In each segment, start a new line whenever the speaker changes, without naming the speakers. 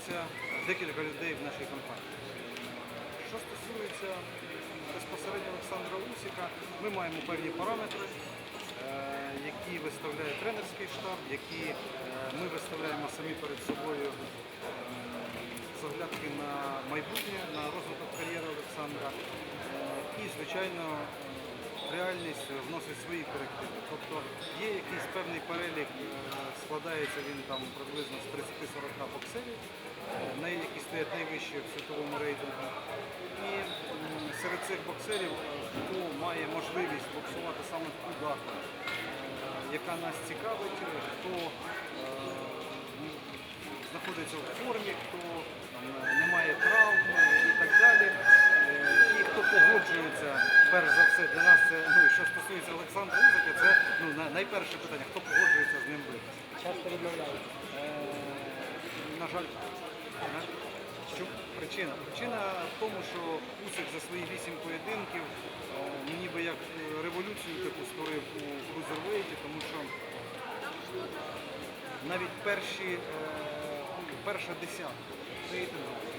знаходиться декілька людей в нашій компанії. Що стосується безпосередньо Олександра Усіка, ми маємо певні параметри, е, які виставляє тренерський штаб, які е, ми виставляємо самі перед собою з оглядки на майбутнє, на розвиток кар'єри Олександра. Е, І, звичайно, реальність вносить свої корективи. Тобто є якийсь певний перелік, складається він там приблизно з 30-40 боксерів, най- які стоять найвищі в світовому рейтингу. І серед цих боксерів, е, хто має можливість боксувати саме в ту дату, е, яка нас цікавить, е, хто знаходиться в формі, хто не має травм і так далі. І хто погоджується, перш за все, для нас це, ну, що стосується Олександра Узика, це ну, найперше питання, хто погоджується з ним битися.
Часто відмовляють.
Е, На жаль, Що причина? Причина в тому, що Усик за свої вісім поєдинків ну, ніби як е, революцію таку створив у крузервейті, тому що навіть перші, е, перша десятка рейтингу е,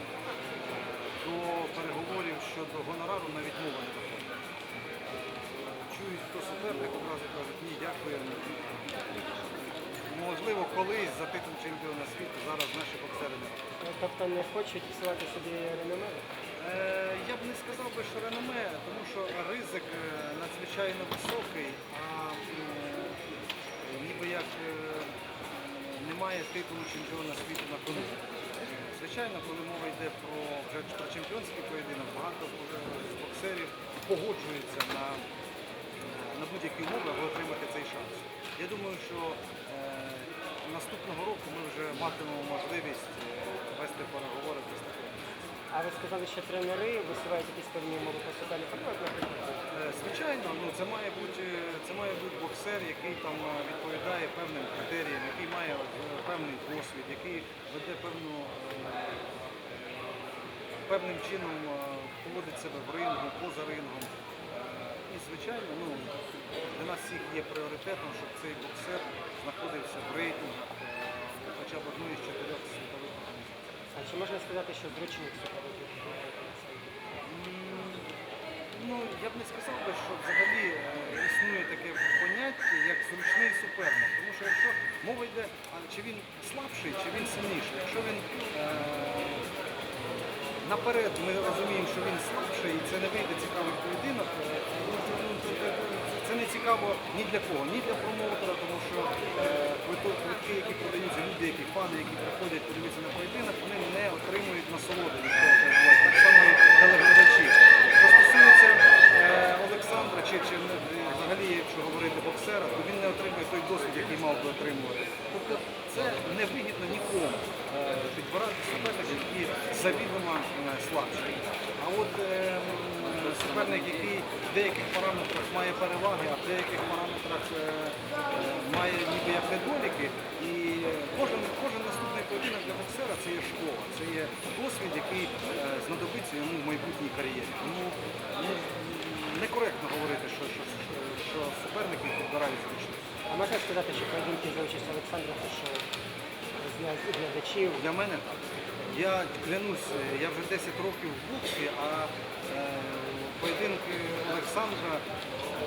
до переговорів щодо гонорару навіть мова не доходить. Чують, хто суперник, одразу кажуть, ні, дякую. Можливо, колись за титул чемпіона світу зараз наші
Тобто не хочуть псувати собі реноме?
Е, Я б не сказав би, що реноме, тому що ризик е, надзвичайно високий, а м, ніби як е, немає титулу чемпіона світу на кону. Е, Звичайно, коли мова йде про про чемпіонський поєдинок, багато е, боксерів погоджуються на, на будь-які умови, аби отримати цей шанс. Я думаю, що е, наступного року ми вже матимемо можливість е, вести переговори такого.
А ви сказали, що тренери висувають якісь певні по наприклад?
Е, Звичайно, ну це має бути це має бути боксер, який там е, відповідає певним критеріям, який має певний досвід, який веде певну певним чином поводить себе в рингу, поза рингом. І звичайно, ну для нас всіх є пріоритетом, щоб цей боксер знаходився в рейтингах е, хоча б одної з чотирьох світових організацій.
А чи можна сказати, що зручних суперників?
Ну, я б не сказав би, що взагалі е, існує таке поняття, як зручний суперник. Тому що якщо мова йде, а чи він слабший, чи він сильніший. Якщо він е, наперед ми розуміємо, що він слабший і це не вийде цікавий поєдинок, ну, ну, це- не цікаво ні для кого, ні для промоутера, тому що е, квитки, які продаються, люди, які фани, які приходять подивитися на поєдинок, вони не отримують насолоди від того, що. Так само і телеглядачі. Що стосується е, Олександра, чи, чи е, взагалі, якщо говорити боксера, то він не отримує той досвід, який мав би отримувати. Тобто це не вигідно нікому підбирати суперників, які завідомо слабші. А от е, суперник, який в деяких параметрах має переваги, а в деяких параметрах е, е, має ніби як недоліки, і кожен, кожен наступний поєдинок для боксера це є школа, це є досвід, який е, знадобиться йому в майбутній кар'єрі. Тому ну, некоректно говорити, що, що, що, що суперники підбирають зручно.
А можна сказати, що поєдинки за участь Олександра пішов з глядачів?
Для мене так. Я клянусь, я вже 10 років в боксі, а е, поєдинки Олександра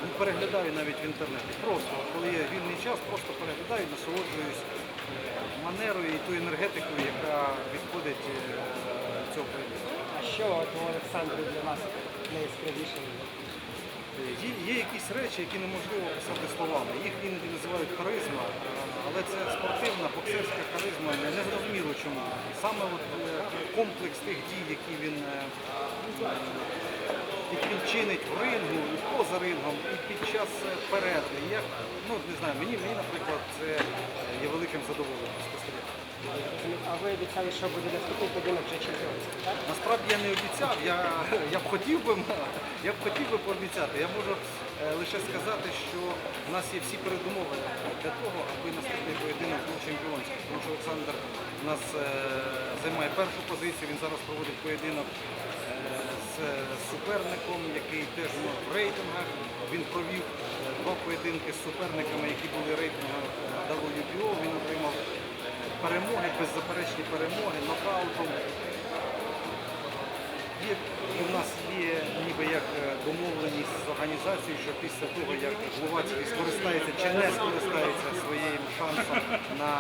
не переглядаю навіть в інтернеті. Просто коли є вільний час, просто переглядаю, насолоджуюсь е, манерою і тою енергетикою, яка відходить е, від цього поєдинку.
А що у Олександра для вас найяскравіше?
Є, є якісь речі, які неможливо описати словами. Їх іноді називають харизма, е, але це спортивна, боксерська харизма, не зрозуміло чому. Саме от, е, комплекс тих дій, які він, е, які він чинить в рингу, і поза рингом, і під час перерви. Як, ну, не знаю, мені, мені, наприклад, це є великим задоволенням
ви обіцяли, що буде наступний поєдинок вже чемпіонський, так?
Насправді я не обіцяв, я, я б хотів би, я б хотів би пообіцяти. Я можу е, лише сказати, що в нас є всі передумови для того, аби наступний поєдинок був чемпіонський. Тому що Олександр у нас е, займає першу позицію, він зараз проводить поєдинок е, з суперником, який теж в рейтингах. Він провів два поєдинки з суперниками, які були е, WBO. Він отримав перемоги, беззаперечні перемоги, нокаутом. Є, у нас є ніби як е, домовленість з організацією, що після того, як Гловацький скористається чи не скористається своїм шансом на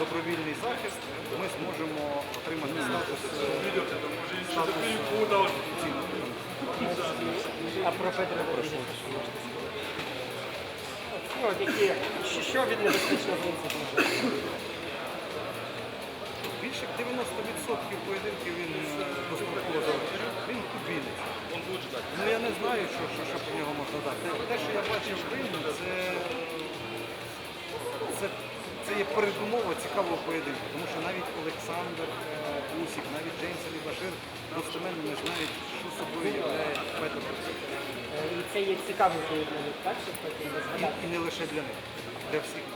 добровільний захист, ми зможемо отримати статус, е, статус е,
А про Петра що, що від небезпечного принципу
Більше 90% поєдинків він е, достроково завершив. Він кубінець. Ну я не знаю, що, що, що про нього можна дати. Те, що я бачив в Римі, це, це, це є передумова цікавого поєдинку. Тому що навіть Олександр е, Усік, навіть Джеймс Башир достеменно не знають, що собою являє Петро
Е, І це є цікавим поєднанням, так,
І, і не лише для них, для всіх.